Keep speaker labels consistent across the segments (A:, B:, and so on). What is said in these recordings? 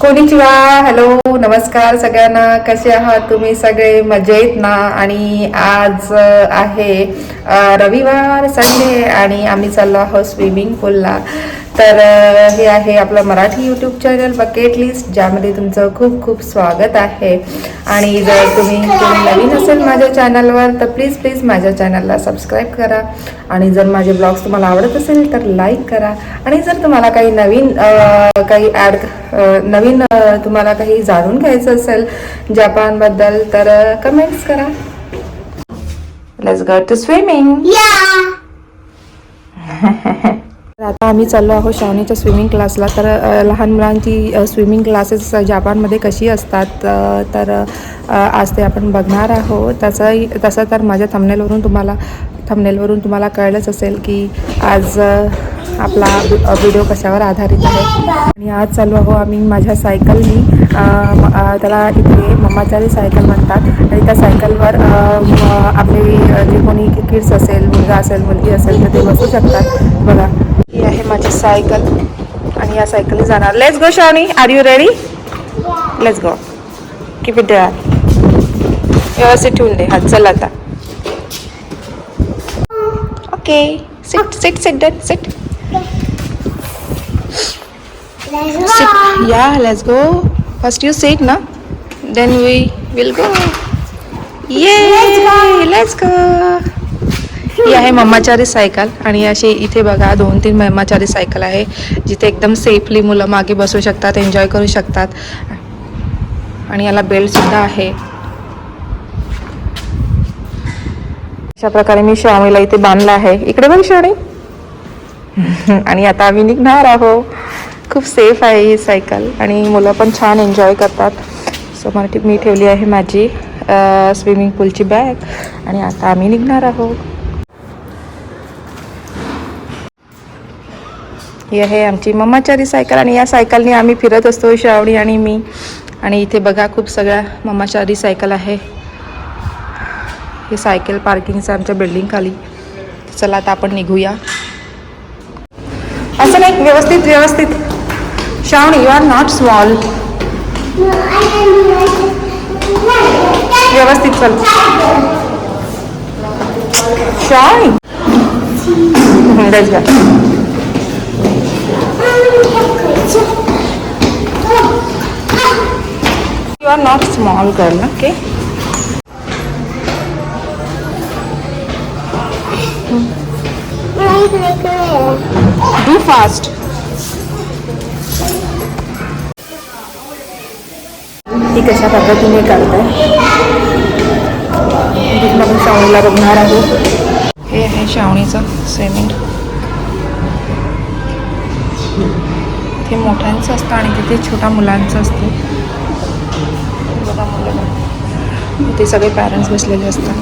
A: कोणीचिवा? Hello नमस्कार सगळ्यांना. कसे आहात तुम्ही सगळे? मजेत ना? आणि आज आहे रविवार संडे आणि आम्ही चाललो आहोत स्विमिंग पूलला तर हे आहे आपलं Marathi YouTube channel bucket list ज्यामध्ये तुमचं खूप खूप स्वागत आहे. आणि जर तुम्ही कोणी नवीन असेल माझ्या चॅनलवर तर प्लीज प्लीज माझ्या चॅनलला सबस्क्राईब करा. आणि जर माझे ब्लॉग्स तुम्हाला आवडत असेल तर लाईक करा. आणि जर तुम्हाला काही नवीन काही ॲड नवीन तुम्हाला काही जाणून घ्यायचं असेल जपानबद्दल तर कमेंट्स करा. लेट्स गो टू स्विमिंग आता आम्ही चाललो आहोत शावनीच्या स्विमिंग क्लासला तर लहान मुलांची स्विमिंग क्लासेस जापानमध्ये कशी असतात तर आज ते आपण बघणार आहोत. तसं तसं तर माझ्या थंबनेलवरून तुम्हाला थंबनेलवरून तुम्हाला कळलंच असेल की आज आपला व्हिडिओ कशावर आधारित आहे. आणि आज चालू आहो आम्ही माझ्या सायकलनी त्याला इथे मम्माचारी सायकल म्हणतात. आणि त्या सायकलवर आपले जे कोणी किड्स असेल मुलगा असेल मुलगी असेल तर ते बसू शकतात. बघा. ही आहे माझी सायकल. आणि या सायकलने जाणार. Let's go Shravani are you ready let's go keep it व्यवस्थित ठेवून दे. हात चल आता. Okay sit sit sit done sit या yeah go first you you ना देन वी विल गो ये yay! Let's go. ही आहे मम्माचारी सायकल आणि अशी इथे बघा दोन तीन मम्माचारी सायकल आहे जिथे एकदम सेफली मुलं मागे बसू शकतात एन्जॉय करू शकतात. आणि याला बेल्टसुद्धा आहे. अशा प्रकारे मी श्रावणीला इथे बांधला आहे. इकडे बघ श्रावणी आणि आता आम्ही निघणार आहो खूप सेफ आहे ही सायकल आणि मुलं पण छान एन्जॉय करतात. सो मला मी ठेवली आहे माझी स्विमिंग पूलची बॅग आणि आता आम्ही निघणार आहोत. ही आहे आमची मम्माचारी सायकल आणि या सायकलने आम्ही फिरत असतो श्रावणी आणि मी. आणि इथे बघा खूप सगळ्या मम्माचारी सायकल आहे. हे सायकल पार्किंगचं आमच्या बिल्डिंग खाली चला आता आपण निघूया. असं नाही व्यवस्थित व्यवस्थित. Shravani you are not small व्यवस्थित चल. श्रावणी. You are not small girl, okay? Do fast. ती कशा पद्धतीने करताय तिथून आपण श्रावणीला बघणार आहोत हे आहे श्रावणीचं स्विमिंग ते मोठ्यांचं असतं आणि तिथे छोट्या मुलांचं असतं. बघा मुलं ते सगळे पॅरेंट्स बसलेले असतात.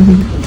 A: mm-hmm.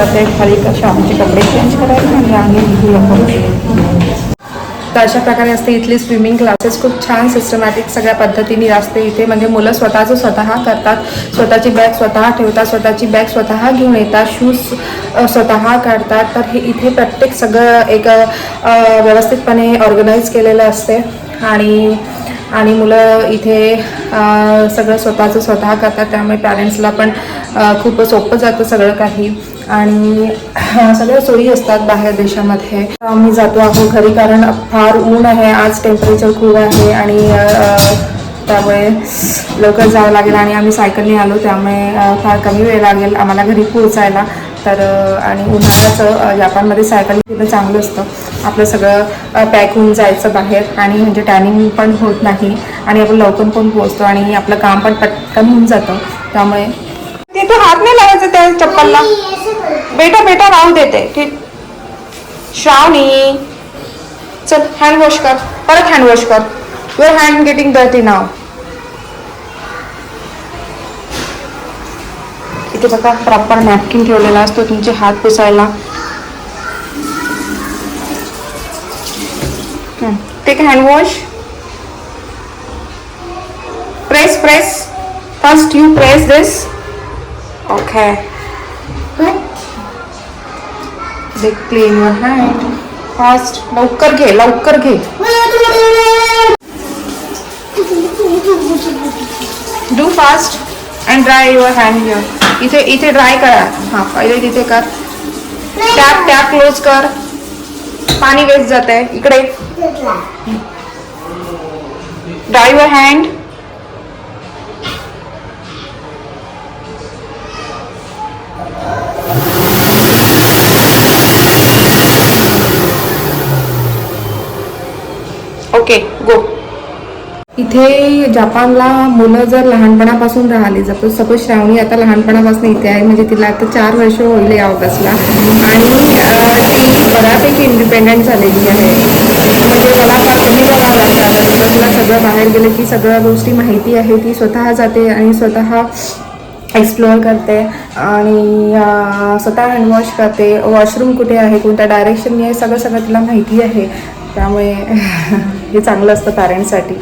A: जाते. खाली कशा आमचे कपडे चेंज करायला आणि आम्ही निघू परत. तर अशा प्रकारे असते इथली स्विमिंग क्लासेस खूप छान सिस्टमॅटिक सगळ्या पद्धतीने असते इथे. म्हणजे मुलं स्वतःचं स्वतः करतात. स्वतःची बॅग स्वतः ठेवतात. स्वतःची बॅग स्वतः घेऊन येतात. शूज स्वतः काढतात. तर हे इथे प्रत्येक सगळं एक व्यवस्थितपणे ऑर्गनाईज केलेलं असते. आणि आणि मुलं इथे सगळं स्वतःचं स्वतः करतात. त्यामुळे पॅरेंट्सला पण खूप सोपं जातं सगळं काही. आणि सगळ्या सोयी असतात बाहेर देशामध्ये. आम्ही जातो आहोत घरी कारण फार ऊन आहे आज टेम्परेचर खूप आहे आणि त्यामुळे लवकर जावं लागेल आणि आम्ही सायकलने आलो त्यामुळे फार कमी वेळ लागेल आम्हाला घरी पोहोचायला. तर आणि उन्हाळ्याचं जपानमध्ये जापानमध्ये सायकल तिथं चांगलं असतं. आपलं सगळं पॅक होऊन जायचं बाहेर आणि म्हणजे टॅनिंग पण होत नाही आणि आपण लवकर पण पोहोचतो आणि आपलं काम पण पटकन होऊन जातं. त्यामुळे तिथं हात नाही लावायचं त्या चप्पलला. बेटा बेटा राहू देते ठीक? श्रावणी चल हँड वॉश कर. परत हँड वॉश कर. Your hand getting dirty now इथे बघा प्रॉपर नॅपकिन ठेवलेला असतो तुमचे हात पुसायला. Take hand wash press press first you press this okay they clean your hand fast लवकर घे लवकर घे. Do fast and dry your hand here इथे इथे ड्राय करा. हां पहिले तिथे कर. टॅप टॅप क्लोज कर. पाणी वेस्ट जात आहे इकडे. Dry your hand okay go इथे जपानला मुलं जर लहानपणापासून राहिली जातो सपोज श्रावणी आता लहानपणापासून इथे आहे म्हणजे तिला आता चार वर्ष होईल या ऑगस्टला. आणि ती बऱ्यापैकी इंडिपेंडेंट झालेली आहे. म्हणजे मला फार कमी करावं लागतं तिला सगळं बाहेर गेलं की सगळ्या गोष्टी माहिती आहे ती स्वतः जाते आणि स्वतः एक्सप्लोअर करते आणि स्वतः हँडवॉश करते. वॉशरूम कुठे आहे कोणत्या डायरेक्शनने आहे सगळं सगळं तिला माहिती आहे. त्यामुळे हे चांगलं असतं पॅरेंट्ससाठी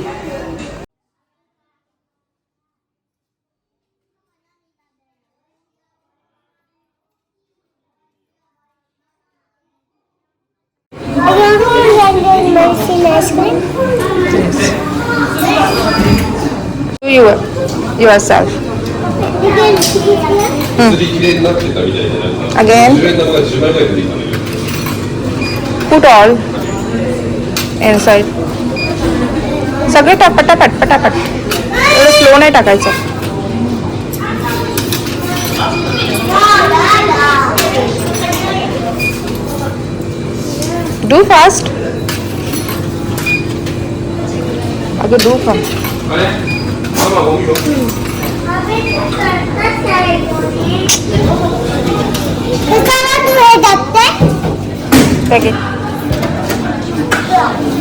B: yourself again
A: put all inside सगळे टाक पटापट एवढं स्लो नाही टाकायचं. डू फास्ट अगं डू फास्ट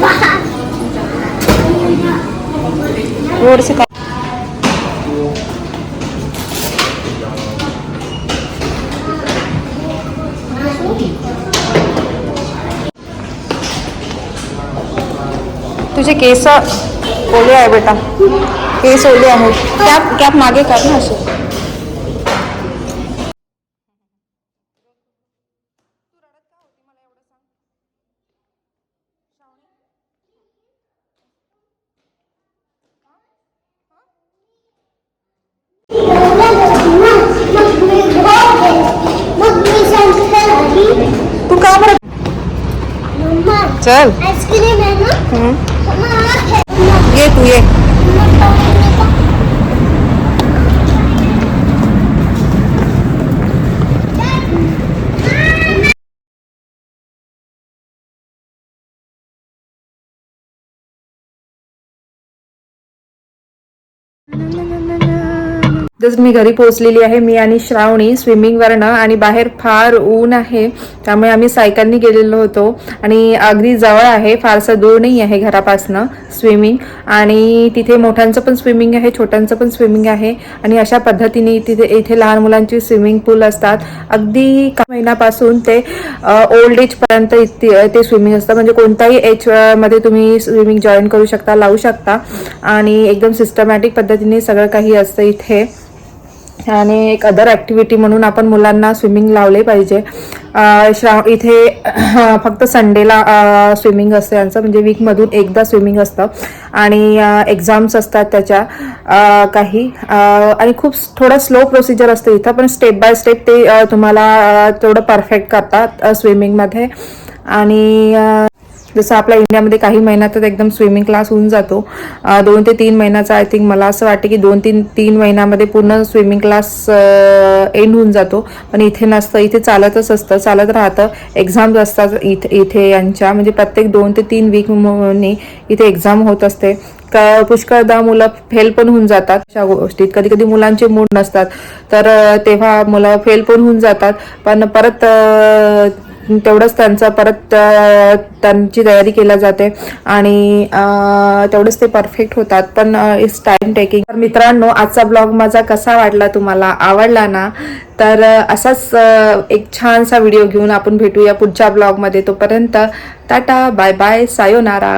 B: あ
A: रोड से तुझे केस बेटा। केस ओले है। क्या कॅप मागे कर ना चल.
C: आईस्क्रीम आहे ना?
A: हम्म. ये तू ये. जसं मी घरी पोहोचलेली आहे मी आणि श्रावणी स्विमिंगवरनं आणि बाहेर फार ऊन आहे त्यामुळे आम्ही सायकलनी गेलेलो होतो. आणि अगदी जवळ आहे फारसं दूर नाही आहे घरापासनं स्विमिंग आणि तिथे मोठ्यांचं पण स्विमिंग आहे छोट्यांचं पण स्विमिंग आहे. आणि अशा पद्धतीने तिथे इथे लहान मुलांची स्विमिंग पूल असतात. अगदी काही महिन्यापासून ते ओल्ड एजपर्यंत इथे ते स्विमिंग असतं. म्हणजे कोणत्याही एजमध्ये तुम्ही स्विमिंग जॉईन करू शकता लावू शकता. आणि एकदम सिस्टमॅटिक पद्धतीने सगळं काही असतं इथे. आणि एक अदर ॲक्टिव्हिटी म्हणून आपण मुलांना स्विमिंग लावले पाहिजे. श्रा श्राव इथे फक्त संडेला स्विमिंग असते यांचं. म्हणजे वीकमधून एकदा स्विमिंग असतं. आणि एक्झाम्स असतात त्याच्या. काही. आणि खूप थोडं स्लो प्रोसिजर असतं इथं. पण स्टेप बाय स्टेप ते तुम्हाला थोडं परफेक्ट करतात स्विमिंगमध्ये आणि जसं आपल्या इंडियामध्ये काही महिन्यातच एकदम स्विमिंग क्लास होऊन जातो. दोन ते तीन महिन्याचा आय थिंक मला असं वाटतं की दोन तीन तीन महिन्यामध्ये पूर्ण स्विमिंग क्लास एंड होऊन जातो. पण इथे नसतं इथे चालतच असतं चालत राहतं. एक्झाम्स असतात इथे इथे यांच्या म्हणजे प्रत्येक दोन ते तीन वीक इथे एक्झाम होत असते. क पुष्कळदा मुलं फेल पण होऊन जातात. अशा गोष्टीत कधी कधी मुलांचे मूड नसतात. तर तेव्हा मुलं फेल पण होऊन जातात. पण परत तेवढंच त्यांचं परत त्यांची तयारी केली जाते. आणि तेवढंच ते परफेक्ट होतात. पण इट्स टाइम टेकिंग तर मित्रांनो आजचा ब्लॉग माझा कसा वाटला तुम्हाला? आवडला ना? तर असाच एक छानसा व्हिडिओ घेऊन आपण भेटूया पुढच्या ब्लॉगमध्ये तोपर्यंत टाटा बाय बाय सायोनारा